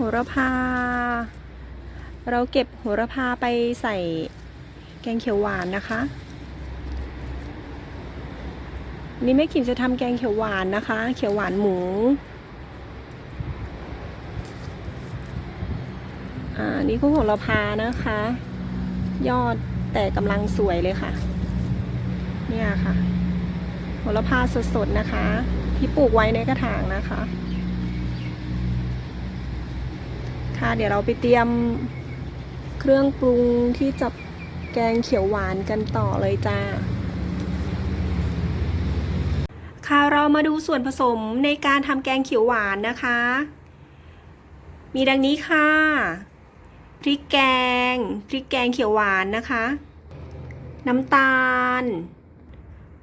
หระพา เราเก็บโหระพาไปใส่แกงเขียวหวานนะคะ นี่แม่ขิมจะทำแกงเขียวหวานนะคะ เขียวหวานหมูอ่านี่ก็โหระพานะคะ ยอดแต่กำลังสวยเลยค่ะ เนี่ยค่ะโหระพาสดๆนะคะ ที่ปลูกไว้ในกระถางนะคะ ค่ะเดี๋ยวเราไปเตรียมเครื่องปรุงที่จะแกงเขียวหวานกันต่อเลยจ้า ค่ะเรามาดูส่วนผสมในการทำแกงเขียวหวานนะคะ มีดังนี้ค่ะ พริกแกง พริกแกงเขียวหวานนะคะ น้ำตาล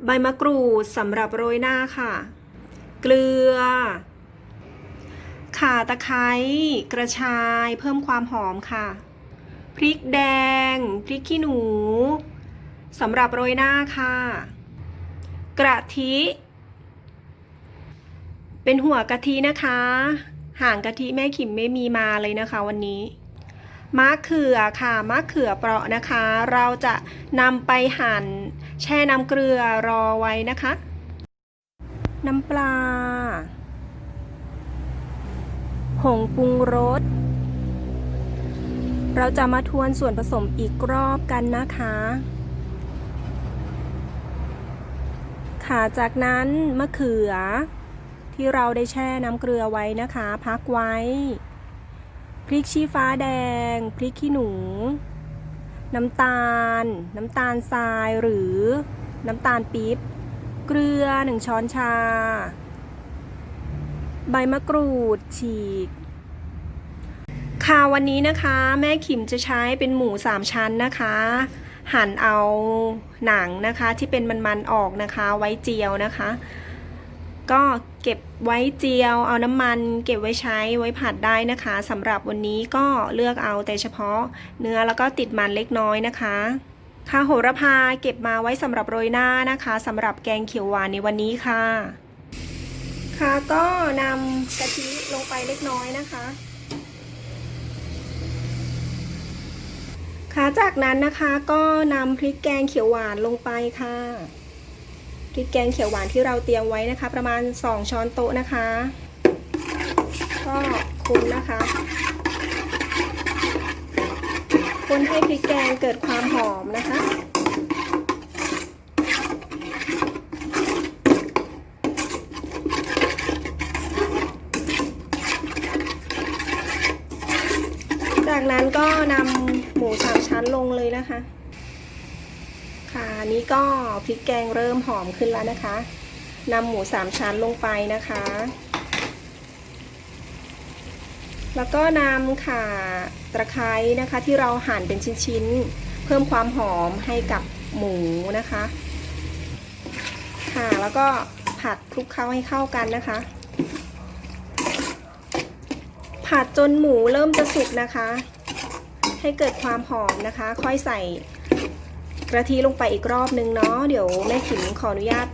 ใบมะกรูดสำหรับโรยหน้าค่ะ เกลือ ข่าตะไคร้กระชาย เพิ่มความหอมค่ะ พริกแดง พริกขี้หนูสำหรับโรยหน้าค่ะ กระทิ เป็นหัวกะทินะคะ ห่างกะทิแม่ขิมไม่มีมาเลยนะคะวันนี้มะเขือค่ะมะเขือเปราะนะคะ เราจะนำไปหั่นแช่น้ำเกลือรอไว้นะคะ น้ำปลา ผงปรุงรส เราจะมาทวนส่วนผสมอีกรอบกันนะคะ ค่ะ จากนั้นมะเขือ ที่เราได้แช่น้ำเกลือไว้นะคะ พักไว้ พริกชี้ฟ้าแดง พริกขี้หนู น้ำตาล น้ำตาลทรายหรือน้ำตาลปี๊บ เกลือหนึ่งช้อนชา ใบมะกรูดฉีก ค่ะวันนี้นะคะแม่ขิมจะใช้เป็นหมูสามชั้นนะคะ หั่นเอาหนังนะคะที่เป็นมันๆออกนะคะไว้เจียวนะคะ ก็เก็บไว้เจียว เอาน้ำมันเก็บไว้ใช้ไว้ผัดได้นะคะสำหรับวันนี้ก็เลือกเอาแต่เฉพาะเนื้อแล้วก็ติดมันเล็กน้อยนะคะค่ะโหระพาเก็บมาไว้สำหรับโรยหน้านะคะสำหรับแกงเขียวหวานในวันนี้ค่ะ ค่ะก็นำกะทิลงไปเล็กน้อยนะคะ ค่ะ จากนั้นนะคะก็นำพริกแกงเขียวหวานลงไปค่ะ พริกแกงเขียวหวานที่เราเตรียมไว้นะคะ ประมาณ 2 ช้อนโต๊ะนะคะ ก็คนนะคะ คนให้พริกแกงเกิดความหอมนะคะจากนั้นก็นำ มูสามชั้นลงเลยนะคะ ค่ะนี่ก็พริกแกงเริ่มหอมขึ้นแล้วนะคะนำหมูสามชั้นลงไปนะคะ แล้วก็นำข่าตะไคร้นะคะ ที่เราหั่นเป็นชิ้นๆ เพิ่มความหอมให้กับหมูนะคะ ค่ะแล้วก็ผัดคลุกเคล้าให้เข้ากันนะคะ ผัดจนหมูเริ่มจะสุกนะคะ ให้เกิดความหอมนะคะ ค่อยใส่กระเทียมลงไปอีกรอบนึงเนาะเดี๋ยวแม่ขิมขออนุญาต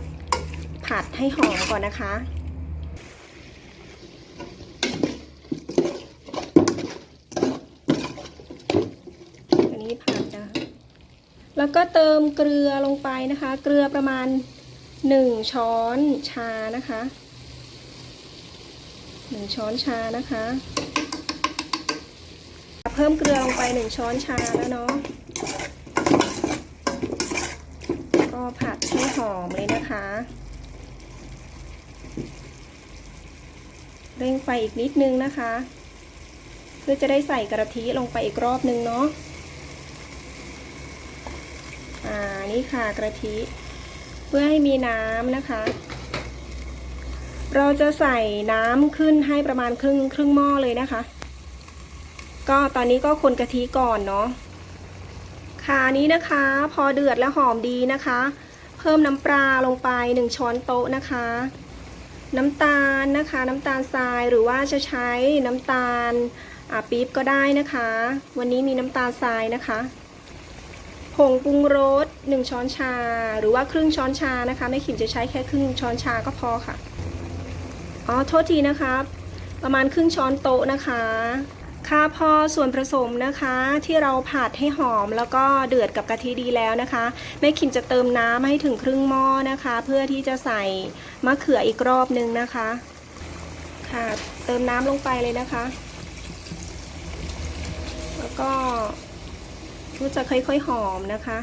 ผัดให้หอมก่อนนะคะอันนี้ผัดนะคะแล้วก็เติมเกลือลงไปนะคะ เกลือประมาณ 1 ช้อนชานะคะ 1 ช้อนชานะคะ เพิ่มเกลือลงไป1ช้อนชาแล้วเนาะก็ผัดให้หอมเลยนะคะ เร่งไฟอีกนิดนึงนะคะ เพื่อจะได้ใส่กระทิลงไปอีกรอบนึงเนาะอ่านี่ค่ะกระทิเพื่อให้มีน้ำนะคะ เราจะใส่น้ำขึ้นให้ประมาณครึ่งครึ่งหม้อเลยนะคะ ก็ตอนนี้ก็คนกะทิก่อนเนาะค่ะนี้นะคะ พอเดือดและหอมดีนะคะ เพิ่มน้ำปลาลงไป 1 ช้อนโต๊ะนะคะ น้ำตาลนะคะ น้ำตาลทรายหรือว่าจะใช้น้ำตาลปี๊บก็ได้นะคะ วันนี้มีน้ำตาลทรายนะคะผงปรุงรส1ช้อนชา หรือว่าครึ่งช้อนชานะคะแม่ขิมจะใช้แค่ครึ่งช้อนชาก็พอค่ะอ๋อโทษทีนะครับประมาณครึ่งช้อนโต๊ะนะคะ ค่ะพอส่วนผสมนะคะที่เราผัดให้หอมแล้วก็เดือดกับกะทิดีแล้วนะคะแม่คิมจะเติมน้ำให้ถึงครึ่งหม้อนะคะ เพื่อที่จะใส่มะเขืออีกรอบนึงนะคะค่ะเติมน้ำลงไปเลยนะคะ แล้วก็ก็จะค่อยๆหอมนะคะ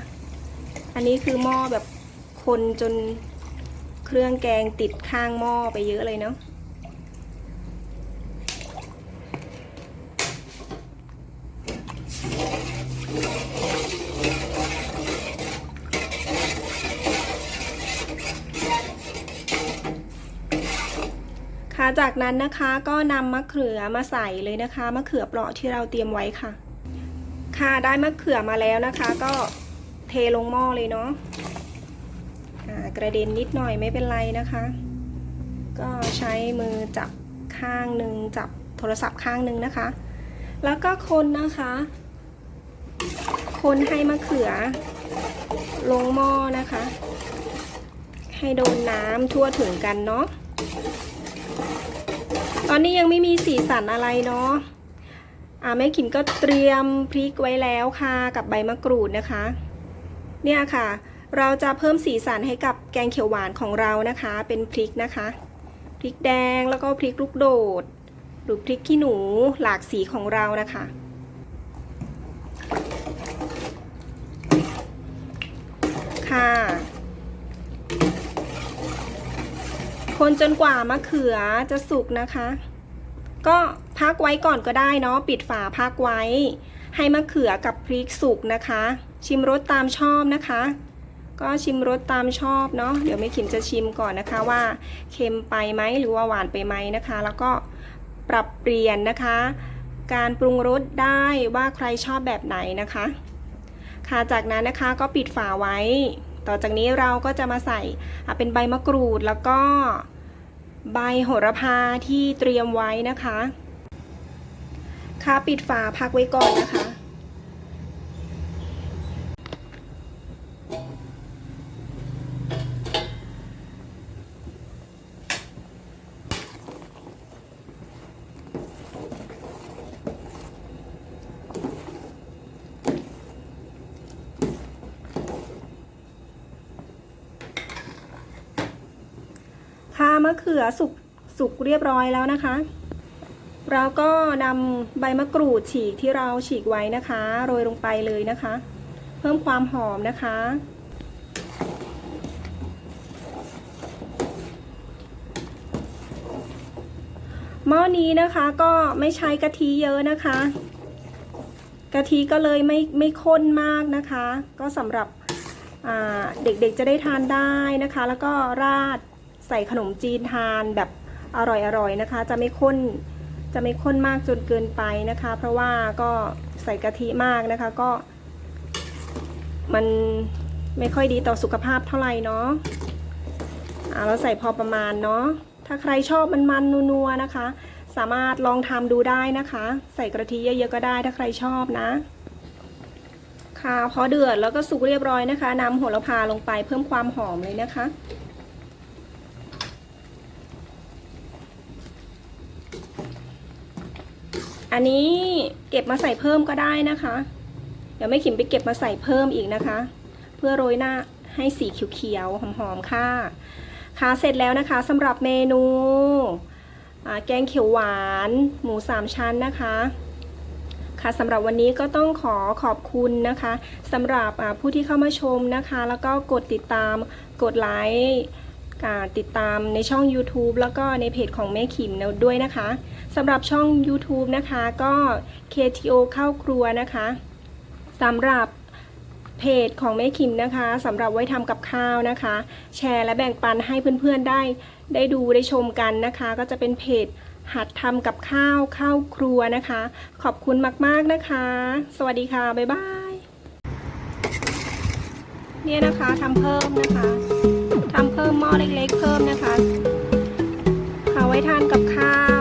อันนี้คือหม้อแบบคนจนเครื่องแกงติดข้างหม้อไปเยอะเลยเนาะ จากนั้นนะคะก็นำมะเขือมาใส่เลยนะคะ มะเขือเปราะที่เราเตรียมไว้ค่ะ ค่ะได้มะเขือมาแล้วนะคะ ก็เทลงหม้อเลยเนาะกระเด็นนิดหน่อยไม่เป็นไรนะคะ ก็ใช้มือจับข้างหนึ่งจับโทรศัพท์ข้างหนึ่งนะคะ แล้วก็คนนะคะ คนให้มะเขือ ลงหม้อนะคะ ให้โดนน้ำทั่วถึงกันเนาะ ตอนนี้ยังไม่มีสีสันอะไรเนาะอ่าแม่ขิมก็เตรียมพริกไว้แล้วค่ะกับใบมะกรูดนะคะ เนี่ยค่ะ เราจะเพิ่มสีสันให้กับแกงเขียวหวานของเรานะคะ เป็นพริกนะคะ พริกแดงแล้วก็พริกลูกโดด หรือพริกขี้หนูหลากสีของเรานะคะ ค่ะ คนจนกว่ามะเขือจะสุกนะคะ ก็พักไว้ก่อนก็ได้เนาะปิดฝาพักไว้ ให้มะเขือกับพริกสุกนะคะ ชิมรสตามชอบนะคะ ก็ชิมรสตามชอบเนาะเดี๋ยวแม่ขิมจะชิมก่อนนะคะว่าเค็มไปไหมหรือว่าหวานไปไหมนะคะ แล้วก็ปรับเปลี่ยนนะคะ การปรุงรสได้ว่าใครชอบแบบไหนนะคะ ค่ะจากนั้นนะคะก็ปิดฝาไว้ต่อจากนี้เราก็จะมาใส่เป็นใบมะกรูดแล้วก็ ใบโหระพาที่เตรียมไว้นะคะค่ะปิดฝาพักไว้ก่อนนะคะ ค่ะ มะเขือสุกสุกเรียบร้อยแล้วนะคะ เราก็นำใบมะกรูดฉีกที่เราฉีกไว้นะคะ โรยลงไปเลยนะคะ เพิ่มความหอมนะคะ หม้อนี้นะคะก็ไม่ใช้กะทิเยอะนะคะ กะทิก็เลยไม่ไม่ข้นมากนะคะ ก็สำหรับเด็กๆจะได้ทานได้นะคะ แล้วก็ราด ใส่ขนมจีนทานแบบอร่อยๆนะคะ จะไม่ข้นจะไม่ข้นมากจนเกินไปนะคะ เพราะว่าก็ใส่กะทิมากนะคะก็ มันไม่ค่อยดีต่อสุขภาพเท่าไหร่เนาะเราใส่พอประมาณเนาะถ้าใครชอบมันมันๆนัวๆนะคะ สามารถลองทำดูได้นะคะ ใส่กะทิเยอะๆก็ได้ถ้าใครชอบนะ ค่ะพอเดือดแล้วก็สุกเรียบร้อยนะคะนำโหระพาลงไปเพิ่มความหอมเลยนะคะ อันนี้เก็บมาใส่เพิ่มก็ได้นะคะ เดี๋ยวไม่ขิมไปเก็บมาใส่เพิ่มอีกนะคะ เพื่อโรยหน้าให้สีเขียวๆหอมๆค่ะ ค่ะเสร็จแล้วนะคะสำหรับเมนูอ่าแกงเขียวหวาน หมูสามชั้นนะคะค่ะสำหรับวันนี้ก็ต้องขอขอบคุณนะคะสำหรับอ่าผู้ที่เข้ามาชมนะคะ แล้วก็กดติดตามกดไลค์ ติดตามในช่อง YouTube แล้วก็ในเพจของแม่ขิมด้วยนะคะสำหรับช่อง YouTube นะคะก็ KTO เข้าครัวนะคะสำหรับเพจของแม่ขิมนะคะสำหรับไว้ทำกับข้าวนะคะ แชร์และแบ่งปันให้เพื่อนๆได้ ได้ดูได้ชมกันนะคะ ก็จะเป็นเพจหัดทำกับข้าวเข้าครัวนะคะ ขอบคุณมากๆนะคะ สวัสดีค่ะ บ๊ายบาย เนี่ยนะคะทำเพิ่มนะคะ พิ่มหม้อเล็กๆเพิ่มนะคะเอาไว้ทานกับข้าว